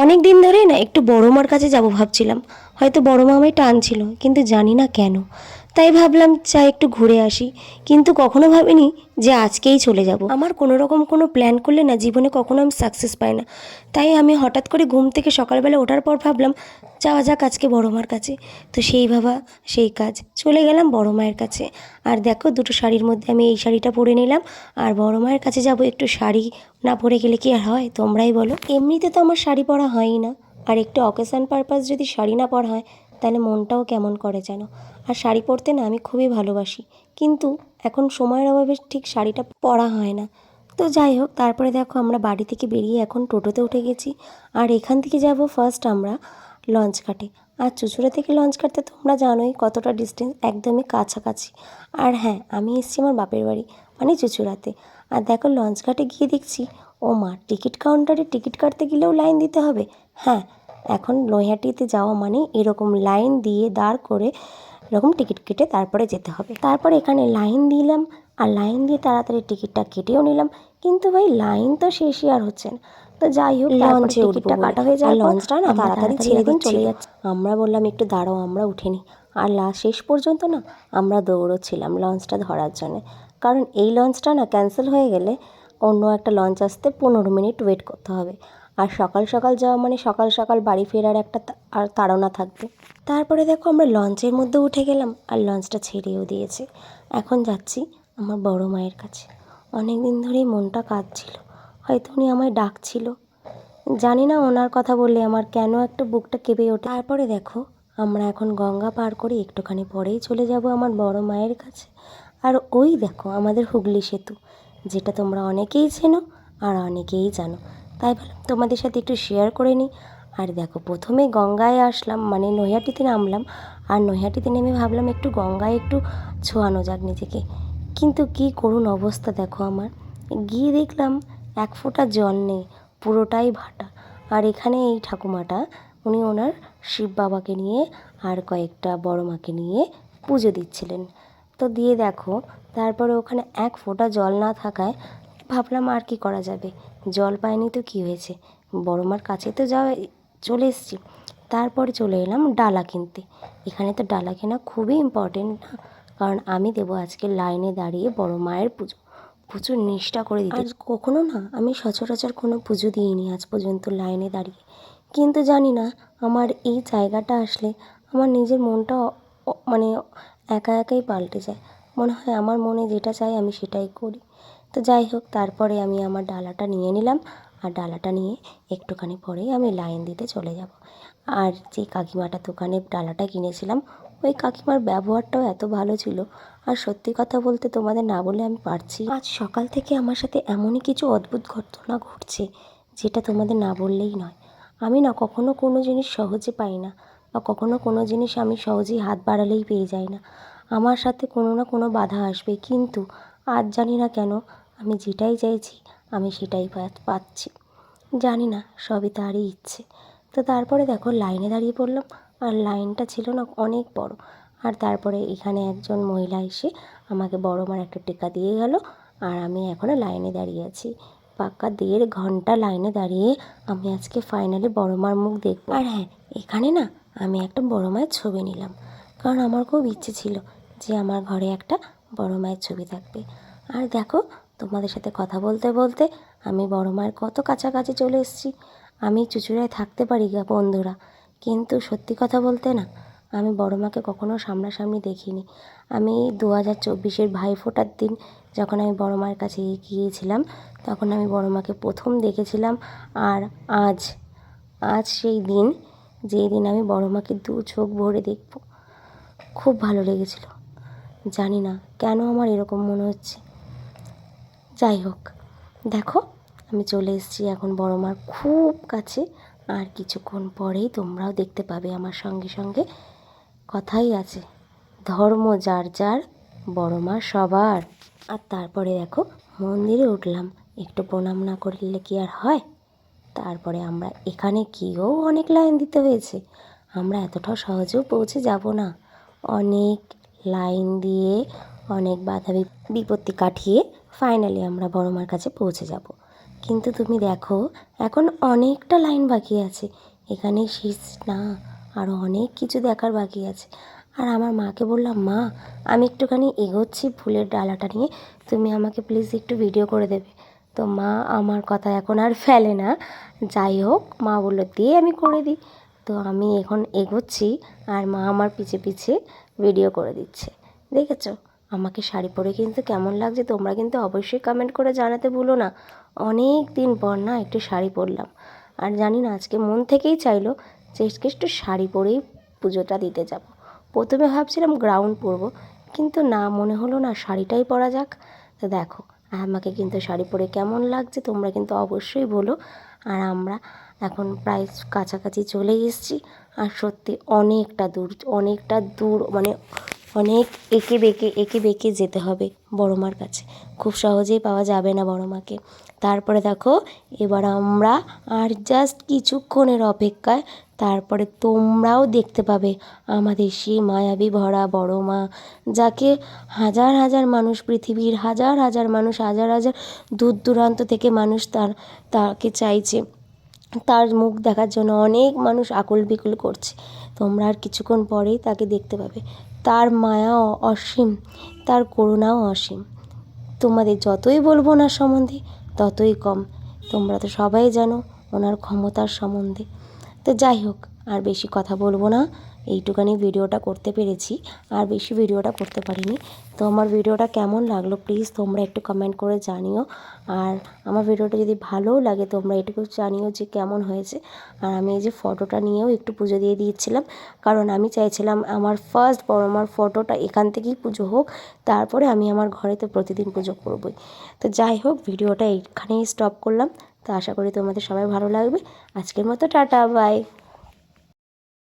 অনেক দিন ধরেই না একটু বড় মার কাছে যাব ভাবছিলাম। হয়তো বড় মা আমায় টানছিল, কিন্তু জানি না কেন। তাই ভাবলাম চাই একটু ঘুরে আসি। কিন্তু কখনো ভাবিনি যে আজকেই চলে যাব। আমার কোনো রকম কোনো প্ল্যান করলে না জীবনে কখনো আমি সাকসেস পাই না। তাই আমি হঠাৎ করে ঘুম থেকে সকালবেলা ওঠার পর ভাবলাম, যাওয়া যাক আজকে বড় মার কাছে। তো সেই ভাবা, সেই কাজ। চলে গেলাম বড় মায়ের কাছে। আর দেখো দুটো শাড়ির মধ্যে আমি এই শাড়িটা পরে নিলাম। আর বড় মায়ের কাছে যাব একটু শাড়ি না পরে গেলে কি আর হয়? তোমরাই বলো। এমনিতে তো আমার শাড়ি পরা হয়ই না। আর একটু অকেশান পারপাস যদি শাড়ি না পরা হয় তাহলে মনটাও কেমন করে যেন? আর শাড়ি পরতে না আমি খুবই ভালোবাসি। কিন্তু এখন সময়ের অভাবে ঠিক শাড়িটা পরা হয় না। তো যাই হোক, তারপরে দেখো আমরা বাড়ি থেকে বেরিয়ে এখন টোটোতে উঠে গেছি। আর এখান থেকে যাব ফার্স্ট আমরা লঞ্চ ঘাটে আর চুচুড়া থেকে লঞ্চ ঘাটতে তোমরা জানোই কতটা ডিস্টেন্স একদমই কাছাকাছি। আর হ্যাঁ আমি এসেছি আমার বাপের বাড়ি মানে চুচুড়াতে। আর দেখো লঞ্চ ঘাটে গিয়ে দেখছি ও মা টিকিট কাউন্টারে টিকিট কাটতে গেলেও লাইন দিতে হবে? হ্যাঁ এখন নৈহাটিতে যাওয়া মানে এরকম লাইন দিয়ে দাঁড় করে এরকম টিকিট কেটে তারপরে যেতে হবে। তারপরে এখানে লাইন দিলাম আর লাইন দিয়ে তাড়াতাড়ি টিকিটটা কেটেও নিলাম। কিন্তু ভাই লাইন তো শেষই আর হচ্ছে না। তো যাই হোক লঞ্চে টিকিটটা কাটা হয়ে যায় লঞ্চটা না তাড়াতাড়ি ছেড়ে দিন চলে যাচ্ছে। আমরা বললাম একটু দাঁড়াও আমরা উঠে নিই আর লাস্ট শেষ পর্যন্ত না আমরা দৌড়চ্ছিলাম লঞ্চটা ধরার জন্য। কারণ এই লঞ্চটা না ক্যান্সেল হয়ে গেলে অন্য একটা লঞ্চ আসতে পনেরো মিনিট ওয়েট করতে হবে। আর সকাল সকাল যাওয়া মানে সকাল সকাল বাড়ি ফেরার একটা আর তাড়না থাকবে। তারপরে দেখো আমরা লঞ্চের মধ্যে উঠে গেলাম আর লঞ্চটা ছেড়েও দিয়েছে। এখন যাচ্ছি আমার বড় মায়ের কাছে। অনেক দিন ধরেই মনটা কাঁদছিল। হয়তো উনি আমায় ডাকছিল। জানি না ওনার কথা বললে আমার কেন একটা বুকটা কেঁপে ওঠে। তারপরে দেখো আমরা এখন গঙ্গা পার করে একটুখানি পরেই চলে যাব আমার বড় মায়ের কাছে। আর ওই দেখো আমাদের হুগলি সেতু, যেটা তোমরা অনেকেই চেনো আর অনেকেই জানো। তাই ভাবলাম তোমাদের সাথে একটু শেয়ার করে নিই। আর দেখো, প্রথমে গঙ্গায় আসলাম মানে নৈহাটিতে নামলাম। আর নৈহাটিতে নেমে ভাবলাম একটু গঙ্গায় একটু ছোঁয়ানো যাক নিজেকে। কিন্তু কি করুণ অবস্থা দেখো আমার। গিয়ে দেখলাম এক ফোঁটা জল নেই, পুরোটাই ভাটা। আর এখানে এই ঠাকুমাটা, উনি ওনার শিব বাবাকে নিয়ে আর কয়েকটা বড় মাকে নিয়ে পুজো দিচ্ছিলেন। তো দিয়ে দেখো, তারপরে ওখানে এক ফোঁটা জল না থাকায় ভাবলাম আর কি করা যাবে। জল পায়নি তো কি হয়েছে? বড় মার কাছে তো যাওয়া চলে এসেছি। তারপরে চলে এলাম ডালা কিনতে। এখানে তো ডালা কেনা খুবই ইম্পর্টেন্ট না, কারণ আমি দেবো আজকে লাইনে দাঁড়িয়ে বড় মায়ের পুজো। প্রচুর নিষ্ঠা করে দিতে। আর কখনো না, আমি সচরাচর কোনো পুজো দিইনি আজ পর্যন্ত লাইনে দাঁড়িয়ে। কিন্তু জানি না, আমার এই জায়গাটা আসলে আমার নিজের মনটা মানে একা একাই পাল্টে যায়। মনে হয় আমার মনে যেটা চাই আমি সেটাই করি। তো যাই হোক, তারপরে আমি আমার ডালাটা নিয়ে নিলাম। আর ডালাটা নিয়ে একটুখানি পরেই আমি লাইন দিতে চলে যাব। আর যে কাকিমাটা দোকানে ডালাটা কিনেছিলাম, ওই কাকিমার ব্যবহারটাও এত ভালো ছিল। আর সত্যি কথা বলতে তোমাদের না বলে আমি পারছি আজ সকাল থেকে আমার সাথে এমনই কিছু অদ্ভুত ঘটনা ঘটছে, যেটা তোমাদের না বললেই নয়। আমি না কখনো কোনো জিনিস সহজে পাই না, বা কখনো কোনো জিনিস আমি সহজেই হাত বাড়ালেই পেয়ে যাই না। আমার সাথে কোনো না কোনো বাধা আসবে, কিন্তু আজ জানি না কেন আমি যেটাই চাইছি, আমি সেটাই পাচ্ছি। জানি না, সবই তারই ইচ্ছে। তো তারপরে দেখো, লাইনে দাঁড়িয়ে পড়লাম। আর লাইনটা ছিল না, অনেক বড়। আর তারপরে এখানে একজন মহিলা এসে আমাকে বড় মার একটা টিকা দিয়ে গেল। আর আমি এখনও লাইনে দাঁড়িয়ে আছি। পাক্কা দেড় ঘণ্টা লাইনে দাঁড়িয়ে আমি আজকে ফাইনালি বড় মার মুখ দেখব। আর হ্যাঁ এখানে না, আমি একটা বড় মায়ের ছবি নিলাম। কারণ আমার খুব ইচ্ছে ছিল যে আমার ঘরে একটা বড় মায়ের ছবি থাকবে। আর দেখো তোমাদের সাথে কথা বলতে বলতে আমি বড় মায়ের কত কাছাকাছি চলে এসেছি। আমি চুচুড়ায় থাকতে পারি গা বন্ধুরা, কিন্তু সত্যি কথা বলতে না, আমি বড় মাকে কখনো সামনাসামনি দেখিনি। আমি দু হাজার চব্বিশের ভাইফোঁটার দিন যখন আমি বড় মায়ের কাছে গিয়েছিলাম, তখন আমি বড় মাকে প্রথম দেখেছিলাম আর আজ আজ সেই দিন, যেই দিন আমি বড় মাকে দু চোখ ভরে দেখব। খুব ভালো লেগেছিল। জানি না কেন আমার এরকম মনে হচ্ছে। যাই হোক, দেখো, আমি চলে এসেছি এখন বড় মার খুব কাছে। আর কিছুক্ষণ পরেই তোমরাও দেখতে পাবে আমার সঙ্গে সঙ্গে কথাই আছে, ধর্ম যার যার, বড় মা সবার। আর তারপরে দেখো, মন্দিরে উঠলাম, একটু প্রণাম না করলে কি আর হয়? তারপরে আমরা এখানে গিয়েও অনেক লাইন দিতে হয়েছে, আমরা এতটাও সহজেও পৌঁছে যাব না। অনেক লাইন দিয়ে অনেক বাধা বিপত্তি কাটিয়ে ফাইনালি আমরা বড় মার কাছে পৌঁছে যাব। কিন্তু তুমি দেখো, এখন অনেকটা লাইন বাকি আছে। এখানে শেষ না আরও অনেক কিছু দেখার বাকি আছে। আর আমার মাকে বললাম, মা, আমি একটুখানি এগোচ্ছি ফুলের ডালাটা নিয়ে। তুমি আমাকে প্লিজ একটু ভিডিও করে দেবে। তো মা আমার কথা এখন আর ফেলে না। যাই হোক, মা বলল দিয়ে আমি করে দিই। তো আমি এখন এগোচ্ছি আর মা আমার পিছে পিছে ভিডিও করে দিচ্ছে। দেখেছ? আমাকে শাড়ি পরে কিন্তু কেমন লাগছে তোমরা কিন্তু অবশ্যই কমেন্ট করে জানাতে ভুলো না। অনেক দিন পর না একটু শাড়ি পরলাম। আর জানি না, আজকে মন থেকেই চাইলো যে একটু শাড়ি পরেই পুজোটা দিতে যাব। প্রথমে ভাবছিলাম গ্রাউন্ড পরবো, কিন্তু না মনে হলো না শাড়িটাই পরা যাক। তো দেখো, আমাকে কিন্তু শাড়ি পরে কেমন লাগছে তোমরা কিন্তু অবশ্যই বলো। আর আমরা এখন প্রায় কাছাকাছি চলে এসেছি। আর সত্যি অনেকটা দূর অনেকটা দূর মানে অনেক এঁকে বেঁকে এঁকে বেঁকে যেতে হবে বড় মার কাছে। খুব সহজেই পাওয়া যাবে না বড় মাকে। তারপরে দেখো, এবার আমরা আর জাস্ট কিছুক্ষণের অপেক্ষায় তারপরে তোমরাও দেখতে পাবে আমাদের সেই মায়াবী ভরা বড় মা, যাকে হাজার হাজার মানুষ, পৃথিবীর হাজার হাজার মানুষ, হাজার হাজার দূর দূরান্ত থেকে মানুষ তার, তাকে চাইছে। তার মুখ দেখার জন্য অনেক মানুষ আকুল বিকুল করছে। তোমরা আর কিছুক্ষণ পরেই তাকে দেখতে পাবে। তার মায়াও অসীম, তার করুণাও অসীম। তোমাদের যতই বলব ওনার সম্বন্ধে, ততই কম। তোমরা তো সবাই জানো ওনার ক্ষমতার সম্বন্ধে। তো যাই হোক, আর বেশি কথা বলব না। এইটুকানি ভিডিওটা করতে পেরেছি, আর বেশি ভিডিওটা করতে পারিনি। তো আমার ভিডিওটা কেমন লাগল প্লিজ তোমরা একটু কমেন্ট করে জানিও। আর আমার ভিডিওটা যদি ভালোও লাগে তোমরা এটুকু জানিও যে কেমন হয়েছে। আর আমি এই যে ফটোটা নিয়েও একটু পুজো দিয়ে দিয়েছিলাম, কারণ আমি চাইছিলাম আমার ফার্স্ট বড় আমার ফটোটা এখান থেকেই পুজো হোক, তারপরে আমি আমার ঘরে তো প্রতিদিন পুজো করবই। তো যাই হোক, ভিডিওটা এইখানেই স্টপ করলাম। তো আশা করি তোমাদের সবাই ভালো লাগবে। আজকের মতো টাটা বাই